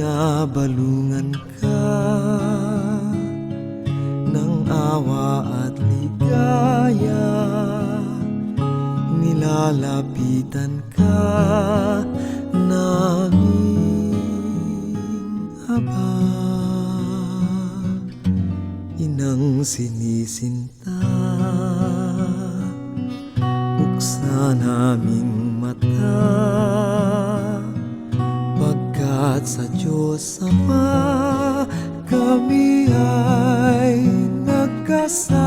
Binabalungan ka ng awa at ligaya. Nilalapitan ka naming aba. Inang sinisinta Buksan aming mata Pagkat sa Diyos Ama Kami ay nagkasala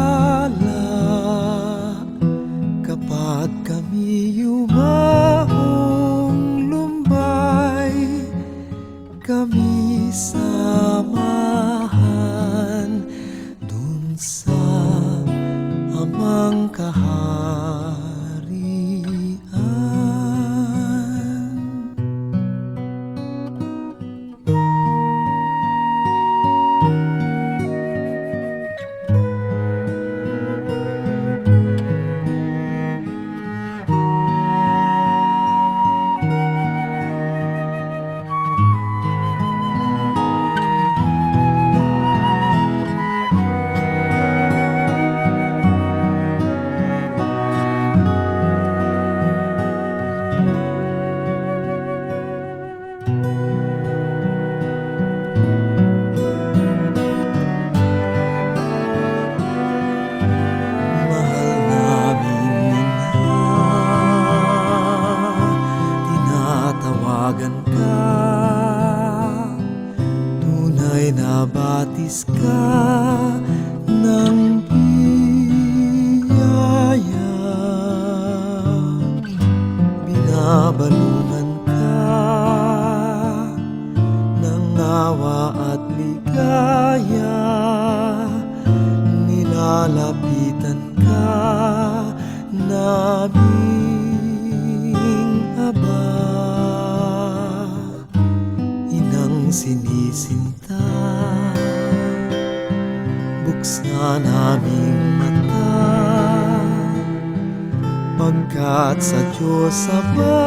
Pagkat sa Diyos Ama.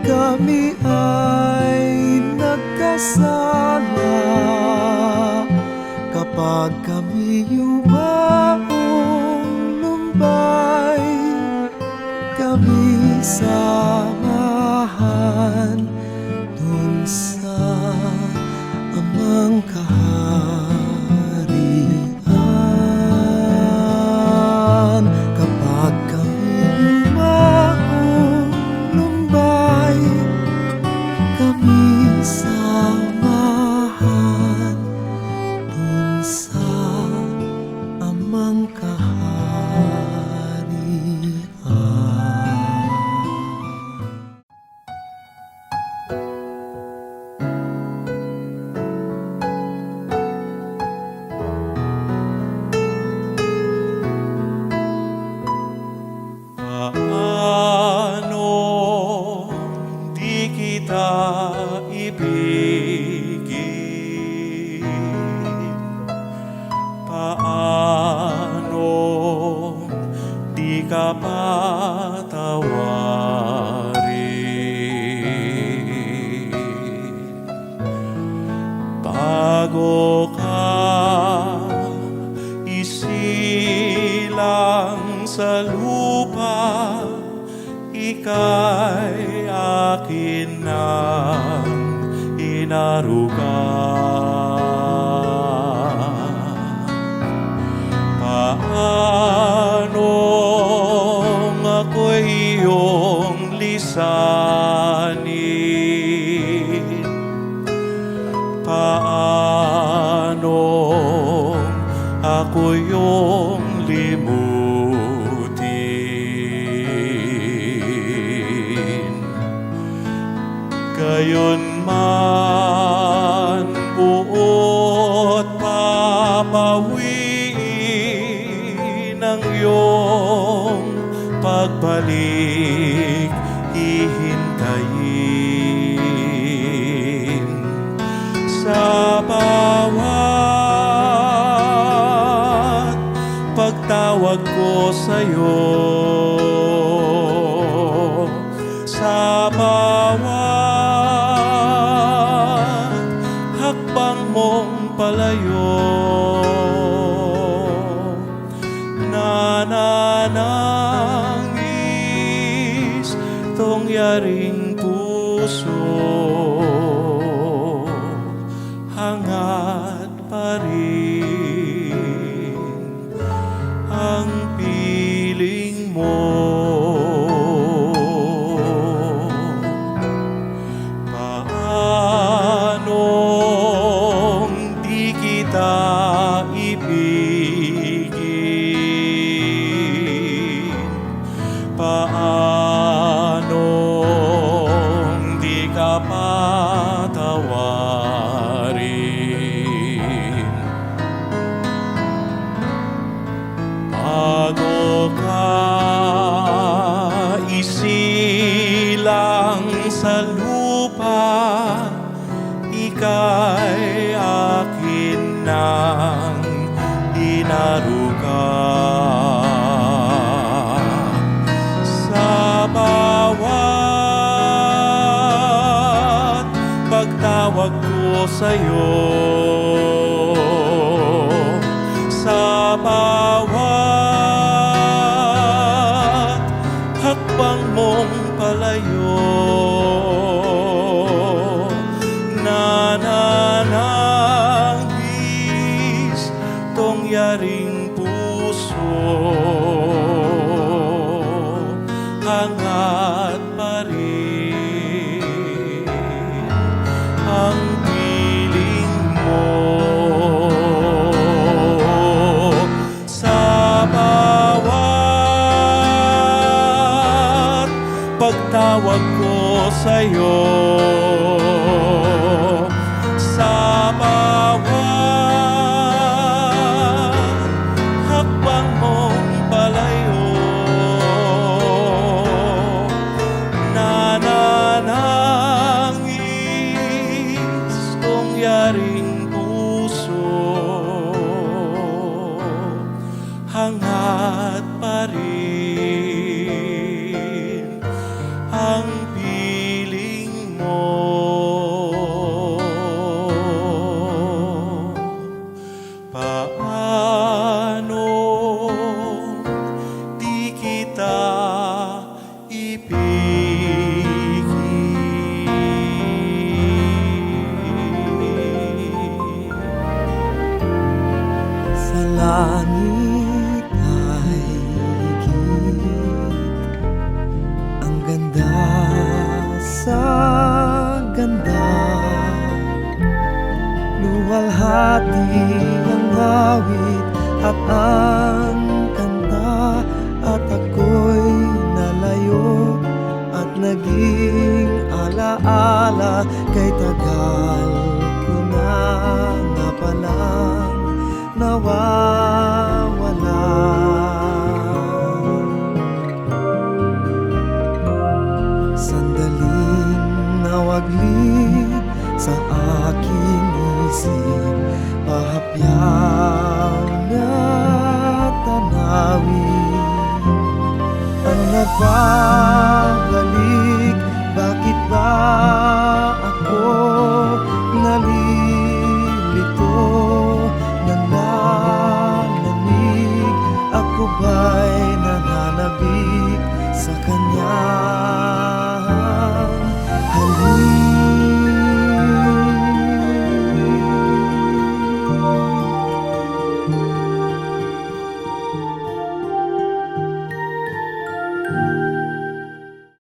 Kami ay nagkasala Kapag kami yumahong lumbay Kami samahan ika'y akin nang inaruga. Paano ako'y iyong lisanin? Paano ako yung Ngayon man buot papawiin ang iyong pagbalik hihintayin sa bawat pagtawag ko sa'yo. aking puso. sa'yo sa bawat hakbang mong palayo. hangat pa rin. ganda. Luwalhati ang awit at ang kanta. At ako'y nalayo at naging alaala -ala kay tagal.